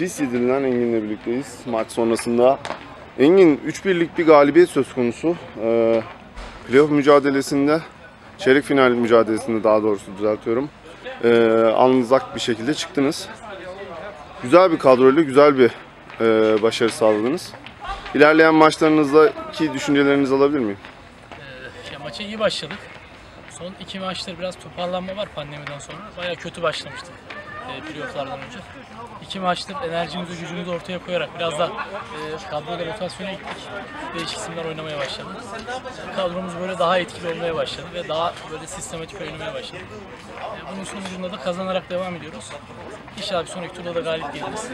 Pis yedirilen Engin'le birlikteyiz. Maç sonrasında Engin 3-1'lik bir galibiyet söz konusu. Ee, playoff mücadelesinde, çeyrek final mücadelesinde daha doğrusu düzeltiyorum. Ee, alnızak bir şekilde çıktınız. Güzel bir kadroyla güzel bir e, başarı sağladınız. İlerleyen maçlarınızdaki düşüncelerinizi alabilir miyim? Ya maça iyi başladık. Son iki maçta biraz toparlanma var pandemiden sonra. Bayağı kötü başlamıştık e, playofflardan önce. İki maçtır enerjimizi, gücümüzü ortaya koyarak biraz da e, kadroda rotasyona gittik. Değişik isimler oynamaya başladı. Kadromuz böyle daha etkili olmaya başladı ve daha böyle sistematik oynamaya başladı. E, bunun sonucunda da kazanarak devam ediyoruz. İnşallah bir sonraki turda da galip geliriz.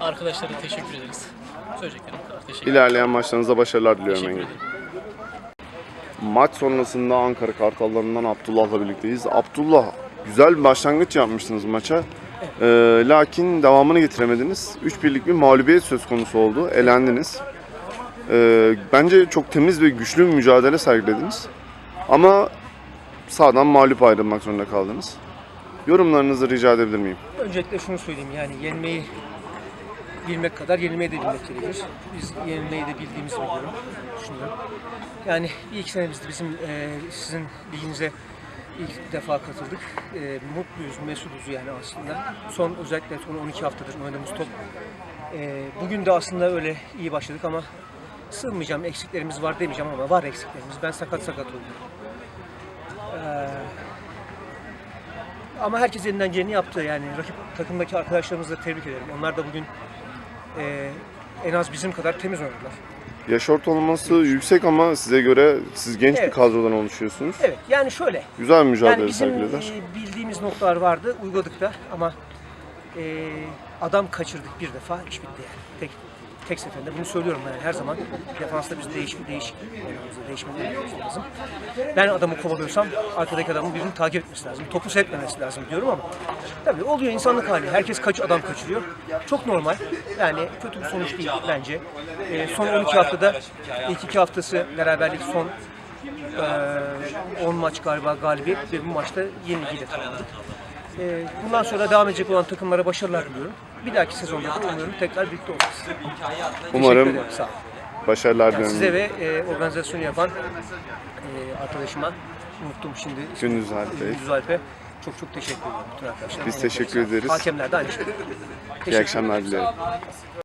Arkadaşlara teşekkür ederiz. Söyleyeceklerim kadar. Teşekkür ederim. İlerleyen maçlarınızda başarılar diliyorum Engin. Maç sonrasında Ankara Kartallarından Abdullah'la birlikteyiz. Abdullah güzel bir başlangıç yapmıştınız maça. Ee, lakin devamını getiremediniz. 3-1'lik bir mağlubiyet söz konusu oldu. Elendiniz. Ee, bence çok temiz ve güçlü bir mücadele sergilediniz. Ama sağdan mağlup ayrılmak zorunda kaldınız. Yorumlarınızı rica edebilir miyim? Öncelikle şunu söyleyeyim yani yenmeyi bilmek kadar yenilmeyi de bilmek gerekir. Biz yenilmeyi de bildiğimizi biliyorum, düşünüyorum. Yani bir iki senemizde bizim e, sizin liginize ilk defa katıldık. E, mutluyuz, mesuduz yani aslında. Son özellikle son 12 haftadır oynadığımız top. E, bugün de aslında öyle iyi başladık ama sığınmayacağım, eksiklerimiz var demeyeceğim ama var eksiklerimiz. Ben sakat sakat oldum. Ama herkes elinden geleni yaptı yani rakip takımdaki arkadaşlarımızı da tebrik ederim. Onlar da bugün e, en az bizim kadar temiz oynadılar. Yaş ortalaması yüksek ama size göre siz genç bir Evet. kadrodan oluşuyorsunuz. Evet yani şöyle. Güzel bir mücadele Yani bizim sergilediler. e, bildiğimiz noktalar vardı, uyguladık da ama e, adam kaçırdık bir defa, iş bitti yani. Tek, tek seferinde bunu söylüyorum yani her zaman defansta biz değişik değişik değişmemiz lazım. Ben adamı kovalıyorsam arkadaki adamın birini takip etmesi lazım. Topu setmemesi lazım diyorum ama tabii oluyor insanlık hali. Herkes kaç adam kaçırıyor. Çok normal. Yani kötü bir sonuç değil bence. E, son 12 haftada ilk iki haftası beraberlik son ee, 10 maç galiba galibiyet ve bu maçta yenilgiyle tamamladık. Ee, bundan sonra devam edecek olan takımlara başarılar diliyorum. Bir dahaki sezonda da umarım tekrar birlikte olacağız. Teşekkür Umarım ederim. Sağ olun. başarılar Yani diliyorum. size ve e, organizasyonu yapan e, arkadaşıma unuttum şimdi. Gündüz Alp'e. Gündüz Alp'e çok çok teşekkür ederim bütün arkadaşlar. Biz teşekkür ederiz. Hakemler de aynı şekilde. İyi akşamlar dilerim.